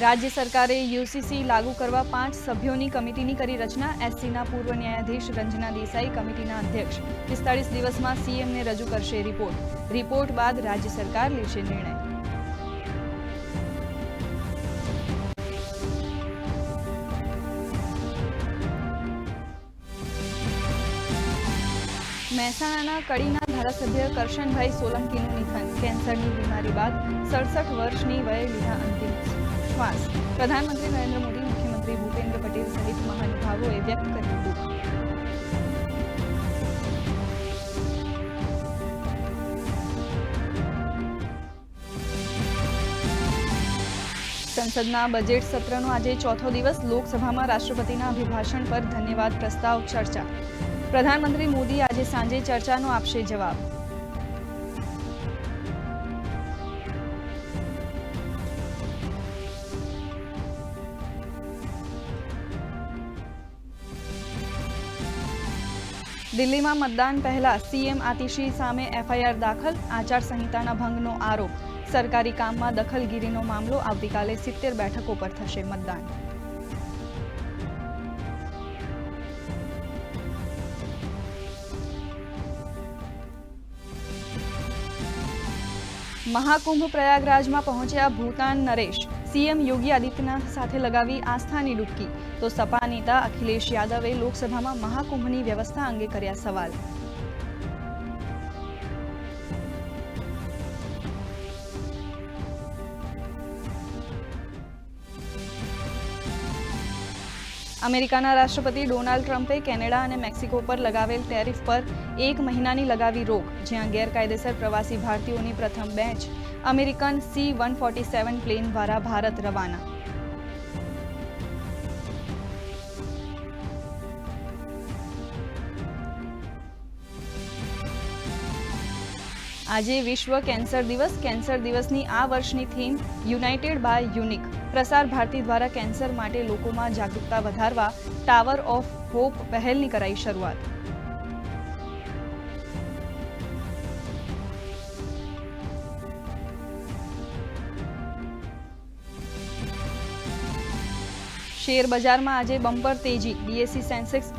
રાજ્ય સરકારે યુસીસી લાગુ કરવા પાંચ સભ્યોની કમિટીની કરી રચના. એસસીના પૂર્વ ન્યાયાધીશ રંજના દેસાઈ કમિટીના અધ્યક્ષ. પિસ્તાળીસ દિવસમાં સીએમને રજૂ કરશે રિપોર્ટ. રિપોર્ટ બાદ રાજ્ય સરકાર લેશે નિર્ણય. મહેસાણાના કડીના ધારાસભ્ય કરશનભાઈ સોલંકીનું નિધન. કેન્સરની બીમારી બાદ સડસઠ વર્ષની વયે લીધા અંતિમ. પ્રધાનમંત્રી નરેન્દ્ર મોદી, મુખ્યમંત્રી ભૂપેન્દ્ર પટેલ સહિત મહાનુભાવોએ વ્યક્ત કર્યું હતું. સંસદના બજેટ સત્રનો આજે ચોથો દિવસ લોકસભામાં રાષ્ટ્રપતિના અભિભાષણ પર ધન્યવાદ પ્રસ્તાવ ચર્ચા. પ્રધાનમંત્રી મોદી આજે સાંજે ચર્ચાનો આપશે જવાબ. દિલ્હીમાં મતદાન પહેલા સીએમ આતિશી સામે એફઆઈઆર દાખલ, આચારસંહિતાના ભંગનો આરોપ. સરકારી કામમાં દખલગીરીનો મામલો આવતીકાલે સિત્તેર બેઠકો પર થશે મતદાન. મહાકુંભ પ્રયાગરાજમાં પહોંચ્યા ભૂતાન નરેશ, સીએમ યોગી આદિત્યનાથ સાથે લગાવી આસ્થાની ડૂબકી તો સપા નેતા અખિલેશ યાદવે લોકસભામાં મહાકુંભની વ્યવસ્થા અંગે કર્યા સવાલ. અમેરિકાના રાષ્ટ્રપતિ ડોનાલ્ડ ટ્રમ્પે કેનેડા અને મેક્સિકો પર લગાવેલ ટેરિફ પર એક મહિનાની લગાવી રોક, જ્યાં ગેરકાયદેસર પ્રવાસી ભારતીયોની પ્રથમ batch American C one forty seven plane દ્વારા ભારત રવાના. આજે વિશ્વ કેન્સર દિવસ. કેન્સર દિવસની આ વર્ષની theme United by unique. Prasar Bharati દ્વારા કેન્સર માટે લોકોમાં જાગૃતતા વધારવા ટાવર ઓફ હોપ પહેલની કરાઈ શરૂઆત. શેર બજારમાં આજે બમ્પર તેજી. બીએસસી સેન્સેક્સ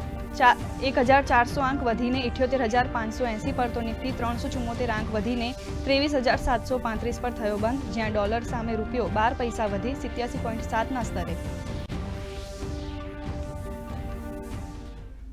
એક હજાર ચારસો આંક વધીને ઇઠ્યોતેર હજાર પાંચસો એંસી પર તો નિફ્ટી ત્રણસો ચુમ્મોતેર આંક વધીને ત્રેવીસ હજાર સાતસો પાંત્રીસ પર થયો બંધ, જ્યાં ડોલર સામે રૂપિયો બાર પૈસા વધી સિત્યાસી પોઈન્ટ સાતના સ્તરે.